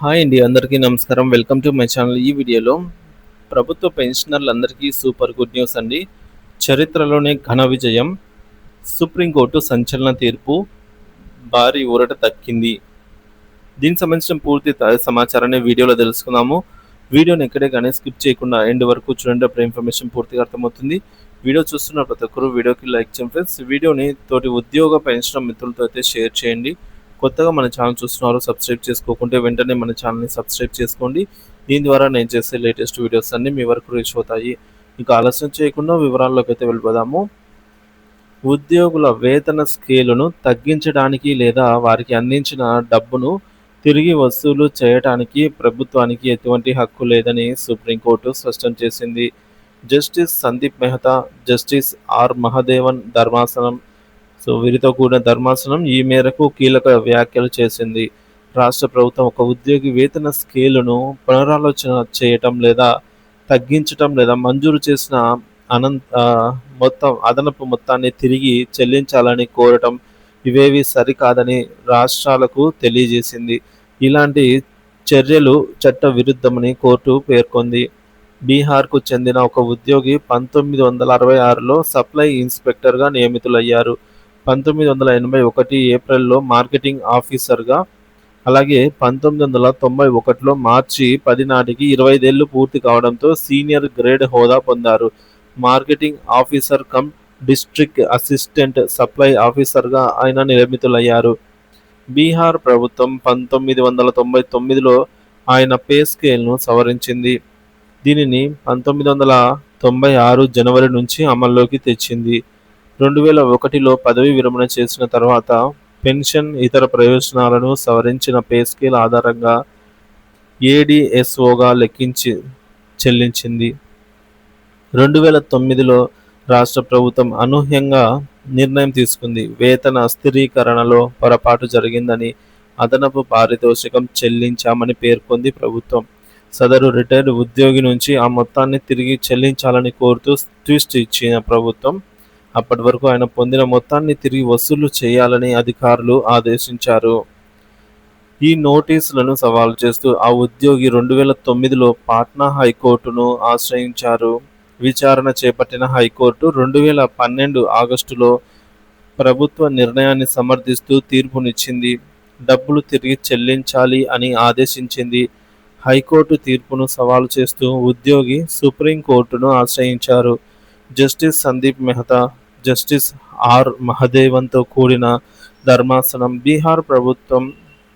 Hi అండి అందరికీ నమస్కారం. Welcome to my channel. ఈ వీడియోలో ప్రభుత్వ పెన్షనర్లందరికీ సూపర్ గుడ్ న్యూస్ అండి. చరిత్రలోనే ఘన విజయం. సుప్రీంకోర్టు సంచలన తీర్పు భారీ ఊరట దక్కింది. దీనికి సంబంధించిన పూర్తి సమాచారాన్ని వీడియోలో తెలుసుకుందాము. వీడియోని ఎక్కడే కానీ స్కిప్ చేయకుండా ఎండ్ వరకు చూడండి. అప్పుడు ఇన్ఫర్మేషన్ పూర్తిగా అర్థమవుతుంది. వీడియో చూస్తున్న ప్రతి ఒక్కరు వీడియోకి లైక్ చేయండి ఫ్రెండ్స్. వీడియోని తోటి ఉద్యోగ పెన్షన్ మిత్రులతో అయితే షేర్ చేయండి. కొత్తగా మన ఛానల్ చూస్తున్నారు సబ్స్క్రైబ్ చేసుకోకుంటే వెంటనే మన ఛానల్ని సబ్స్క్రైబ్ చేసుకోండి. దీని ద్వారా నేను చేసే లేటెస్ట్ వీడియోస్ అన్నీ మీ వరకు రీచ్ అవుతాయి. ఇక ఆలస్యం చేయకుండా వివరాల్లోకి అయితే వెళ్ళిపోదాము. ఉద్యోగుల వేతన స్కేలును తగ్గించడానికి లేదా వారికి అందించిన డబ్బును తిరిగి వసూలు చేయడానికి ప్రభుత్వానికి ఎటువంటి హక్కు లేదని సుప్రీంకోర్టు స్పష్టం చేసింది. Justice Sandeep Mehta justice R Mahadevan ధర్మాసనం సో వీరితో కూడిన ధర్మాసనం ఈ మేరకు కీలక వ్యాఖ్యలు చేసింది. రాష్ట్ర ప్రభుత్వం ఒక ఉద్యోగి వేతన స్కేలును పునరాలోచన చేయటం లేదా తగ్గించటం లేదా మంజూరు చేసిన అనంత మొత్తం అదనపు మొత్తాన్ని తిరిగి చెల్లించాలని కోరటం ఇవేవి సరికాదని రాష్ట్రాలకు తెలియజేసింది. ఇలాంటి చర్యలు చట్ట విరుద్ధమని కోర్టు పేర్కొంది. బీహార్కు చెందిన ఒక ఉద్యోగి పంతొమ్మిది వందల అరవై ఆరులో సప్లై ఇన్స్పెక్టర్గా నియమితులయ్యారు. పంతొమ్మిది వందల ఎనభై ఒకటి ఏప్రిల్లో మార్కెటింగ్ ఆఫీసర్గా అలాగే పంతొమ్మిది వందల తొంభై ఒకటిలో మార్చి పది నాటికి ఇరవై ఐదేళ్ళు పూర్తి కావడంతో సీనియర్ గ్రేడ్ హోదా పొందారు. Marketing officer cum district assistant supply ఆఫీసర్గా ఆయన నియమితులయ్యారు. బీహార్ ప్రభుత్వం పంతొమ్మిది వందల తొంభై తొమ్మిదిలో ఆయన పే స్కేల్ను సవరించింది. దీనిని పంతొమ్మిది వందల తొంభై ఆరు జనవరి నుంచి అమల్లోకి తెచ్చింది. రెండు వేల ఒకటిలో పదవి విరమణ చేసిన తర్వాత పెన్షన్ ఇతర ప్రయోజనాలను సవరించిన పే స్కేల్ ఆధారంగా ఏడిఎస్ఓగా లెక్కించి చెల్లించింది. రెండు వేల తొమ్మిదిలో రాష్ట్ర ప్రభుత్వం అనూహ్యంగా నిర్ణయం తీసుకుంది. వేతన స్థిరీకరణలో పొరపాటు జరిగిందని అదనపు పారితోషికం చెల్లించామని పేర్కొంది ప్రభుత్వం. సదరు రిటైర్డ్ ఉద్యోగి నుంచి ఆ మొత్తాన్ని తిరిగి చెల్లించాలని కోరుతూ ట్విస్ట్ ఇచ్చిన ప్రభుత్వం అప్పటి వరకు ఆయన పొందిన మొత్తాన్ని తిరిగి వసూలు చేయాలని అధికారులు ఆదేశించారు. ఈ నోటీసులను సవాలు చేస్తూ ఆ ఉద్యోగి రెండు వేల తొమ్మిదిలో పాట్నా హైకోర్టును ఆశ్రయించారు. విచారణ చేపట్టిన హైకోర్టు రెండు వేల పన్నెండు ఆగస్టులో ప్రభుత్వ నిర్ణయాన్ని సమర్థిస్తూ తీర్పునిచ్చింది. డబ్బులు తిరిగి చెల్లించాలి అని ఆదేశించింది. హైకోర్టు తీర్పును సవాలు చేస్తూ ఉద్యోగి సుప్రీంకోర్టును ఆశ్రయించారు. Justice Sandeep Mehta justice R మహదేవన్తో కూడిన ధర్మాసనం. బీహార్ ప్రభుత్వం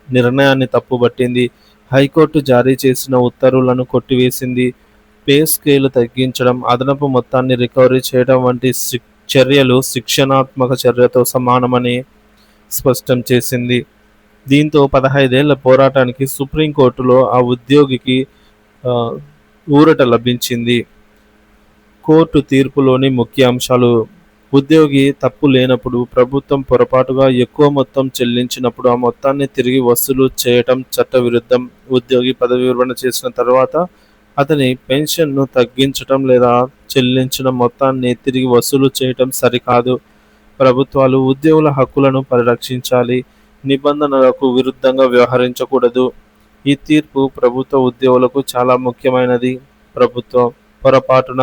నిర్ణయాన్ని తప్పుబట్టింది హైకోర్టు జారీ చేసిన ఉత్తర్వులను కొట్టివేసింది. పే స్కేలు తగ్గించడం అదనపు మొత్తాన్ని రికవరీ చేయడం వంటి చర్యలు శిక్షణాత్మక చర్యతో సమానమని స్పష్టం చేసింది. దీంతో పదహైదేళ్ళ పోరాటానికి సుప్రీంకోర్టులో ఆ ఉద్యోగికి ఊరట లభించింది. కోర్టు తీర్పులోని ముఖ్య అంశాలు ఉద్యోగి తప్పు లేనప్పుడు ప్రభుత్వం పొరపాటుగా ఎక్కువ మొత్తం చెల్లించినప్పుడు ఆ మొత్తాన్ని తిరిగి వసూలు చేయటం చట్టవిరుద్ధం. ఉద్యోగి పదవి విరమణ చేసిన తర్వాత అతని పెన్షన్ను తగ్గించటం లేదా చెల్లించిన మొత్తాన్ని తిరిగి వసూలు చేయటం సరికాదు. ప్రభుత్వాలు ఉద్యోగుల హక్కులను పరిరక్షించాలి. నిబంధనలకు విరుద్ధంగా వ్యవహరించకూడదు. ఈ తీర్పు ప్రభుత్వ ఉద్యోగులకు చాలా ముఖ్యమైనది. ప్రభుత్వం పొరపాటున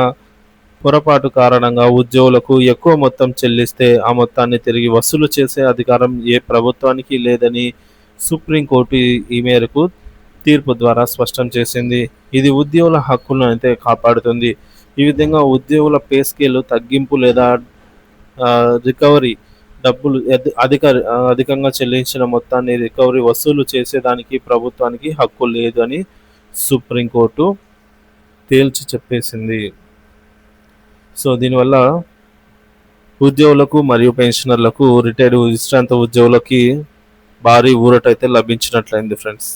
పొరపాటు కారణంగా ఉద్యోగులకు ఎక్కువ మొత్తం చెల్లిస్తే ఆ మొత్తాన్ని తిరిగి వసూలు చేసే అధికారం ఏ ప్రభుత్వానికి లేదని సుప్రీంకోర్టు ఈ- ఈ మేరకు తీర్పు ద్వారా స్పష్టం చేసింది. ఇది ఉద్యోగుల హక్కులను అయితే కాపాడుతుంది. ఈ విధంగా ఉద్యోగుల పే స్కేల్ తగ్గింపు లేదా రికవరీ డబ్బులు అధిక అధికంగా చెల్లించిన మొత్తాన్ని రికవరీ వసూలు చేసేదానికి ప్రభుత్వానికి హక్కు లేదు అని సుప్రీంకోర్టు తేల్చి చెప్పేసింది. సో దీనివల్ల ఉద్యోగులకు మరియు పెన్షనర్లకు రిటైర్డ్ విశ్రాంత ఉద్యోగులకి భారీ ఊరట అయితే లభించినట్లయింది ఫ్రెండ్స్